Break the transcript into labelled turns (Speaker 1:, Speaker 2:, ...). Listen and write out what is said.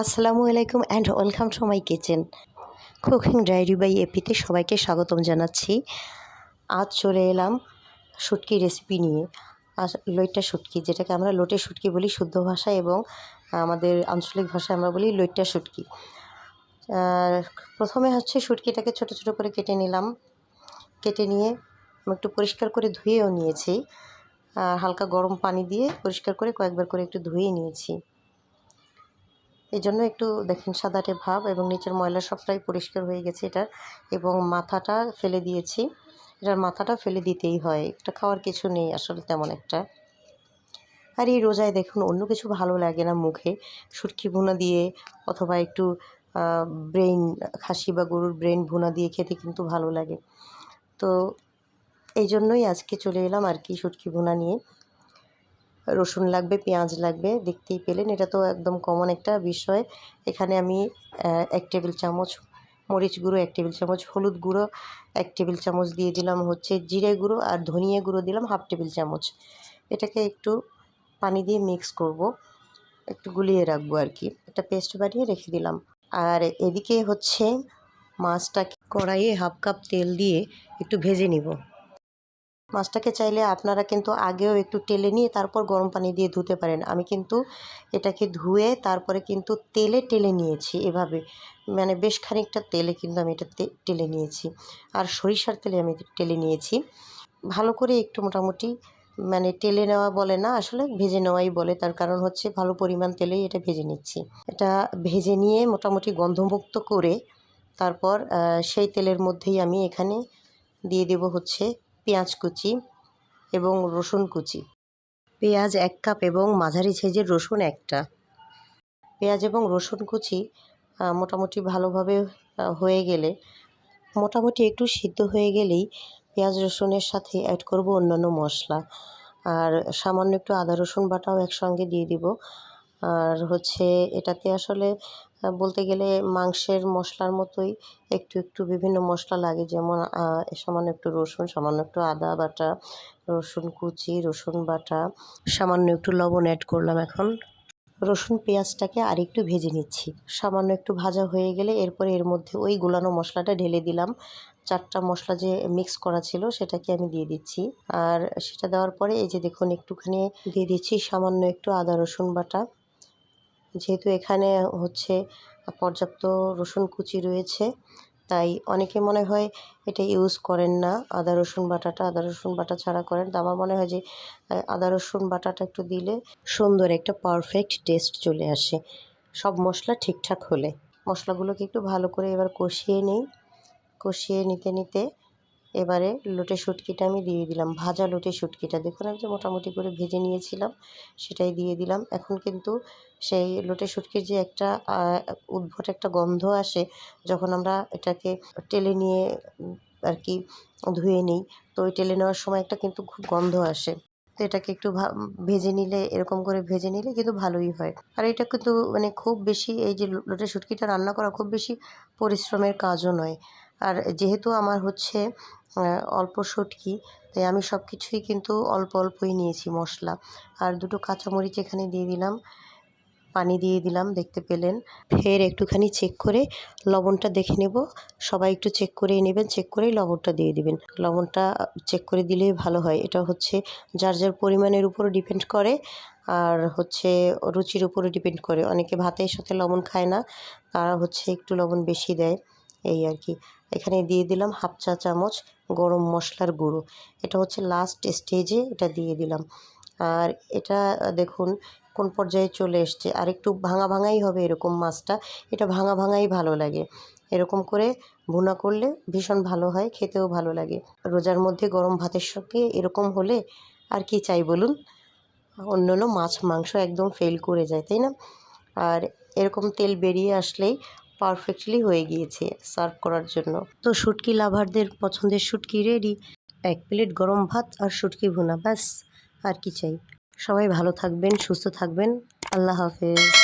Speaker 1: আসসালামু আলাইকুম and welcome to my kitchen cooking diary by এপিতে সবাইকে স্বাগতম জানাচ্ছি। আজ চলে এলাম শুটকি রেসিপি নিয়ে। আজ লইট্টা শুটকি, যেটাকে আমরা লোটে শুটকি বলি শুদ্ধ ভাষা এবং আমাদের আঞ্চলিক ভাষায় আমরা বলি লইট্টা শুটকি। আর প্রথমে হচ্ছে শুটকিটাকে ছোট ছোট করে কেটে নিলাম। কেটে নিয়ে একটু পরিষ্কার করে ধুয়েও নিয়েছি। আর হালকা গরম পানি দিয়ে পরিষ্কার করে কয়েকবার করে একটু ধুয়ে নিয়েছি। এই জন্য একটু দেখেন সাদাটে ভাব এবং নিচের ময়লা সবটাই পরিষ্কার হয়ে গেছে এটার এবং মাথাটা ফেলে দিয়েছি। এটার মাথাটা ফেলে দিতেই হয়। এটা খাওয়ার কিছু নেই আসলে তেমন একটা। আর এই রোজায় দেখুন, অন্য কিছু ভালো লাগে না মুখে। সুটকি ভুনা দিয়ে অথবা একটু ব্রেন খাসি বা গরুর ব্রেন ভুনা দিয়ে খেতে কিন্তু ভালো লাগে। তো এই জন্যই আজকে চলে এলাম আর কি সুটকি ভুনা নিয়ে। রসুন লাগবে, পেঁয়াজ লাগবে, দেখতেই পেলেন। এটা তো একদম কমন একটা বিষয়। এখানে আমি এক টেবিল চামচ মরিচ গুঁড়ো, এক টেবিল চামচ হলুদ গুঁড়ো, এক টেবিল চামচ দিয়ে দিলাম হচ্ছে জিরে গুঁড়ো আর ধনিয়া গুঁড়ো দিলাম হাফ টেবিল চামচ। এটাকে একটু পানি দিয়ে মিক্স করব, একটু গুলিয়ে রাখব আর কি। একটা পেস্ট বানিয়ে রেখে দিলাম। আর এদিকে হচ্ছে মাছটা কড়াইয়ে হাফ কাপ তেল দিয়ে একটু ভেজে নিব। মাছটাকে চাইলে আপনারা কিন্তু আগেও একটু টেলে নিয়ে তারপর গরম পানি দিয়ে ধুতে পারেন। আমি কিন্তু এটাকে ধুয়ে তারপরে কিন্তু তেলে টেলে নিয়েছি এভাবে। মানে বেশ খানিকটা তেলে কিন্তু আমি এটা টেলে নিয়েছি। আর সরিষার তেলে আমি টেলে নিয়েছি। ভালো করে একটু মোটামুটি মানে টেলে নেওয়া বলে না, আসলে ভেজে নেওয়াই বলে। তার কারণ হচ্ছে ভালো পরিমাণ তেলেই এটা ভেজে নিচ্ছি। এটা ভেজে নিয়ে মোটামুটি গন্ধমুক্ত করে তারপর সেই তেলের মধ্যেই আমি এখানে দিয়ে দেব হচ্ছে পেঁয়াজ কুচি এবং রসুন কুচি। পেঁয়াজ এক কাপ এবং মাঝারি সাইজের রসুন একটা। পেঁয়াজ এবং রসুন কুচি মোটামুটি ভালোভাবে হয়ে গেলে, মোটামুটি একটু সিদ্ধ হয়ে গেলেই পেঁয়াজ রসুনের সাথে অ্যাড করব অন্যান্য মশলা। আর সামান্য একটু আদা রসুন বাটাও একসঙ্গে দিয়ে দিব। আর হচ্ছে এটাতে আসলে বলতে গেলে মাংসের মশলার মতোই একটু একটু বিভিন্ন মশলা লাগে। যেমন সামান্য একটু রসুন, সামান্য একটু আদা বাটা, রসুন কুচি, রসুন বাটা, সামান্য একটু লবণ অ্যাড করলাম এখন। রসুন পেঁয়াজটাকে আর একটু ভেজে নিচ্ছি। সামান্য একটু ভাজা হয়ে গেলে এরপরে এর মধ্যে ওই গোলানো মশলাটা ঢেলে দিলাম। চারটা মশলা যে মিক্স করা ছিল সেটাকে আমি দিয়ে দিচ্ছি। আর সেটা দেওয়ার পরে এই যে দেখুন, একটুখানি দিয়ে দিচ্ছি সামান্য একটু আদা, রসুন বাটা। যেহেতু এখানে হচ্ছে পর্যাপ্ত রসুন কুচি রয়েছে, তাই অনেকে মনে হয় এটা ইউজ করেন না। আদা, রসুন বাটাটা, আদা, রসুন বাটা ছাড়া করেন। তো আমার মনে হয় যে আদা, রসুন বাটাটা একটু দিলে সুন্দর একটা পারফেক্ট টেস্ট চলে আসে। সব মশলা ঠিকঠাক হলে। মশলাগুলোকে একটু ভালো করে এবার কষিয়ে নিই। কষিয়ে নিতে নিতে এবারে লোটে শুটকিটা আমি দিয়ে দিলাম, ভাজা লোটে শুটকিটা। দেখুন আমি যে মোটামুটি করে ভেজে নিয়েছিলাম, সেটাই দিয়ে দিলাম। এখন কিন্তু সেই লোটে শুটকির যে একটা উদ্ভট একটা গন্ধ আসে, যখন আমরা এটাকে টেলে নিয়ে আর কি ধুয়ে নিই, তো ওই টেলে নেওয়ার সময় একটা কিন্তু খুব গন্ধ আসে। তো এটাকে একটু ভেজে নিলে, এরকম করে ভেজে নিলে কিন্তু ভালোই হয়। আর এটা কিন্তু মানে খুব বেশি, এই যে লোটে শুটকিটা রান্না করা খুব বেশি পরিশ্রমের কাজও নয়। আর যেহেতু আমার হচ্ছে অল্প শুটকি তাই আমি সব কিছুই কিন্তু অল্প অল্পই নিয়েছি মশলা। আর দুটো কাঁচামরিচ এখানে দিয়ে দিলাম, পানি দিয়ে দিলাম, দেখতে পেলেন। ফের একটুখানি চেক করে লবণটা দেখে নেব। সবাই একটু চেক করেই নেবেন চেক করেই লবণটা দিয়ে দিবেন। লবণটা চেক করে দিলেই ভালো হয়। এটা হচ্ছে যার যার পরিমাণের উপর ডিপেন্ড করে, আর হচ্ছে রুচির উপরে ডিপেন্ড করে। অনেকে ভাতের সাথে লবণ খায় না, তারা হচ্ছে একটু লবণ বেশি দেয়। এই আর কি। এখানে দিয়ে দিলাম হাফ চা চামচ গরম মশলার গুঁড়ো। এটা হচ্ছে লাস্ট স্টেজে এটা দিয়ে দিলাম। আর এটা, দেখুন, কোন পর্যায়ে চলে এসছে। আর একটু ভাঙা ভাঙাই হবে এরকম মাছটা। এটা ভাঙা ভাঙাই ভালো লাগে। এরকম করে ভুনা করলে ভীষণ ভালো হয়, খেতেও ভালো লাগে। রোজার মধ্যে গরম ভাতের সঙ্গে এরকম হলে আর কি চাই বলুন? অন্যান্য মাছ মাংস একদম ফেল করে যায়, তাই না? আর এরকম তেল বেরিয়ে আসলেই পারফেক্টলি হয়ে গিয়েছে সার্ভ করার জন্য। তো শুটকি লাভারদের পছন্দের শুটকি রেডি এক প্লেট গরম ভাত আর শুটকি ভুনা, ব্যাস, আর কি চাই। সবাই ভালো থাকবেন, সুস্থ থাকবেন। আল্লাহ হাফেজ।